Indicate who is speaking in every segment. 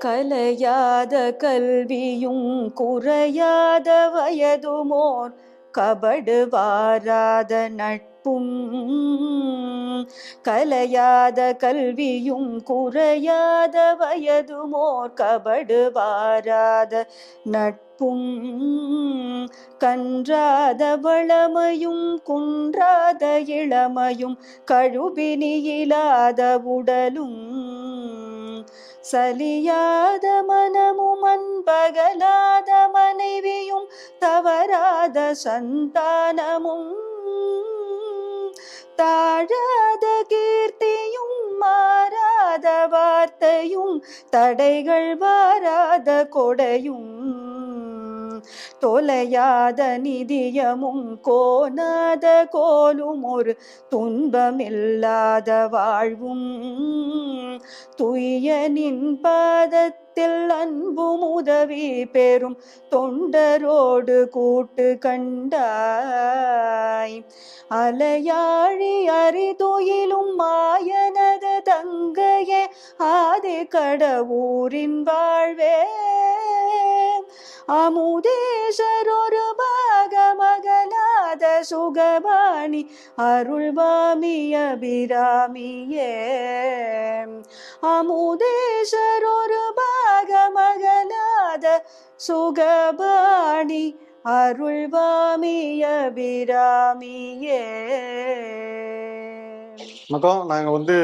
Speaker 1: கலையாத கல்வியும் குறையாத வயதுமோர் கபடு வாராத நட்பும் கலையாத கல்வியும் குறையாத வயதுமோர் கபடு வாராத நட்பும் கன்றாத வளமையும் குன்றாத இளமையும் கழுபினியிலாத உடலும் சலியாத மனமும் அன்பகலாத மனைவியும் தவறாத சந்தானமும். தாழாத கீர்த்தியும் மாறாத வார்த்தையும் தடைகள் வாராத கொடையும். தொலையாத நிதியமும் கோணாத கோலும் ஒரு துன்பமில்லாத வாழ்வும். துயனின் பாதத்தில் அன்பும் உதவி பெறும் தொண்டரோடு கூட்டு கண்டாய். அலையாழி அறிதுயிலும் மாயனது தங்கையே ஆதி கடவுரின் வாழ்வே. அமுதேசர் ஒரு பாகமகலாத சுகபாணி அருள்வாமி அபிராமியே அமுதேஸ்வரொரு ஒரு பாகமகலாத சுகபாணி அருள்வாமி அபிராமியே
Speaker 2: வணக்கம். நாங்கள் வந்து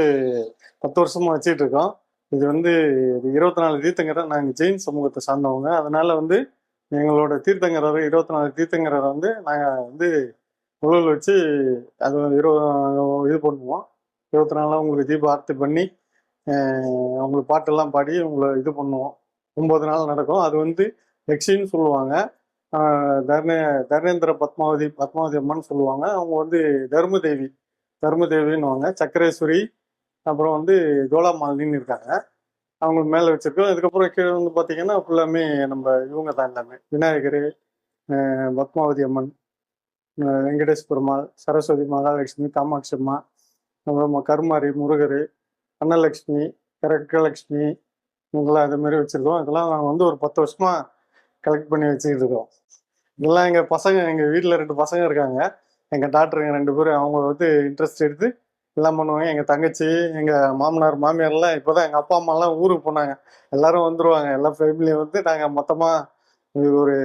Speaker 2: பத்து வருஷமா வச்சிட்டு இருக்கோம். இது வந்து இது இருபத்தி நாலு தீர்த்தங்கிற நாங்கள் ஜெயின் சமூகத்தை சார்ந்தவங்க. அதனால வந்து எங்களோட தீர்த்தங்கரர் இருபத்தி நாலு தீர்த்தங்கரர் வந்து நாங்கள் வந்து உழல் வச்சு அது இருபது இது பண்ணுவோம். இருபத்தி நாலாம் உங்களுக்கு தீப ஆர்த்தி பண்ணி உங்களுக்கு பாட்டெல்லாம் பாடி உங்களை இது பண்ணுவோம். ஒன்பது நாள் நடக்கும். அது வந்து யக்ஷின்னு சொல்லுவாங்க. ஆஹ் தர்ண தர்ணேந்திர பத்மாவதி பத்மாவதி அம்மன் சொல்லுவாங்க. அவங்க வந்து தர்மதேவி தர்மதேவின்னுவாங்க. சக்கரேஸ்வரி அப்புறம் வந்து ஜோலாமாலின்னு இருக்காங்க. அவங்களுக்கு மேலே வச்சிருக்கோம். இதுக்கப்புறம் கீழே வந்து பார்த்தீங்கன்னா ஃபுல்லாமே நம்ம இவங்க தான் எல்லாமே. விநாயகர் பத்மாவதி அம்மன் வெங்கடேஷ் பெருமாள் சரஸ்வதி மகாலட்சுமி காமாட்சி அம்மா அப்புறம் கருமாரி முருகர் அன்னலக்ஷ்மி கரக்கலக்ஷ்மி இவங்கெல்லாம் இது மாதிரி வச்சிருக்கோம். இதெல்லாம் நாங்கள் வந்து ஒரு பத்து வருஷமா கலெக்ட் பண்ணி வச்சுக்கிட்டு இருக்கோம். இதெல்லாம் எங்கள் பசங்க எங்கள் வீட்டில் ரெண்டு பசங்க இருக்காங்க. எங்கள் டாக்டருங்க ரெண்டு பேரும் அவங்க வந்து இன்ட்ரெஸ்ட் எடுத்து எல்லாம் பண்ணுவாங்க? எங்கள் தங்கச்சி எங்கள் மாமனார் மாமியார்லாம் இப்போ தான் எங்கள் அப்பா அம்மாலாம் ஊருக்கு போனாங்க. எல்லாரும் வந்துருவாங்க. எல்லா ஃபேமிலியும் வந்து நாங்கள் மொத்தமாக ஒரு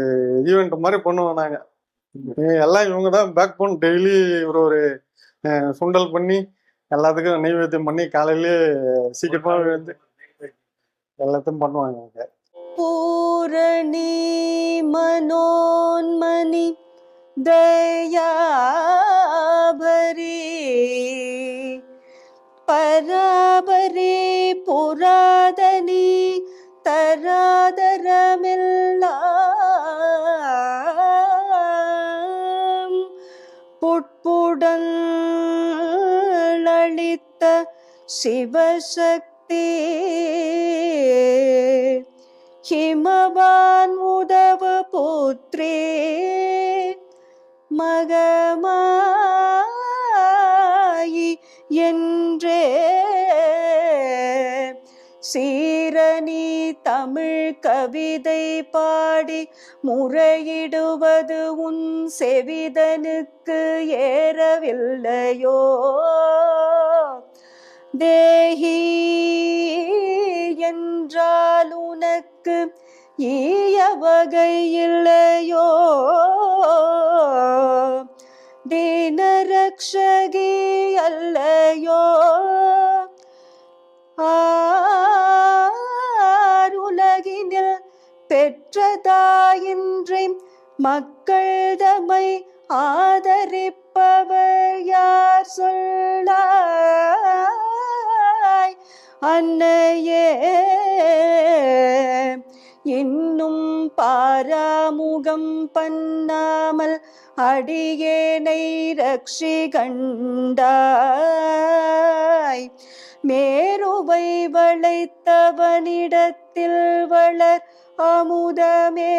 Speaker 2: ஈவெண்ட் மாதிரி பண்ணுவோம் நாங்கள் எல்லாம் இவங்க தான் பேக் போன் டெய்லி ஒரு ஒரு சுண்டல் பண்ணி எல்லாத்துக்கும் நெய்வேத்தியம் பண்ணி காலையிலே சீக்கிரமாக வந்து எல்லாத்தையும் பண்ணுவாங்க அவங்க
Speaker 1: பூரணி மனோன்மணி தயாபரி பராபரி புராதனி தராதரமெல்லாம். புட்புடன் அளித்த சிவசக்தி ஹிமவான் உதவ புத்ரே மகமாயி என்றே கவிதை பாடி முறையிடுவது உன் செவிதனுக்கு ஏறவில்லையோ? தேஹி என்றால் உனக்கு ஈய வகை இல்லையோ? தீனரக்ஷகி அல்லையோ? பெற்றதாயின்றி மக்கள் தமை ஆதரிப்பவர் யார் சொல்லாய்? அன்னையே இன்னும் பாராமுகம் பண்ணாமல் அடியேனை ரக்ஷி கண்டாய் மேருவை வளைத்தவனிடத்தில் வளர் அமுதமே.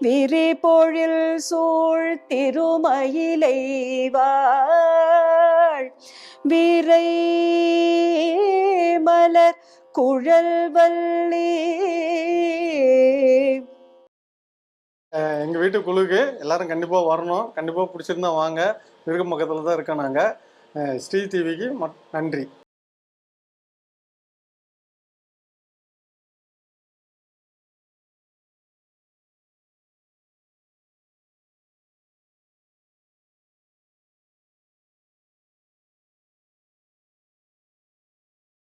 Speaker 1: விரிபொழில் சூழ் திருமயிலை வாழ் விரை மலர் குழல்வல்லி
Speaker 2: அஹ் வீட்டு குழுக்கு எல்லாரும் கண்டிப்பாக வரணும். கண்டிப்பாக பிடிச்சிருந்தா வாங்க. விருகம் பக்கத்தில் தான் இருக்கோம் நாங்கள் ஸ்ரீ டிவிக்கு நன்றி.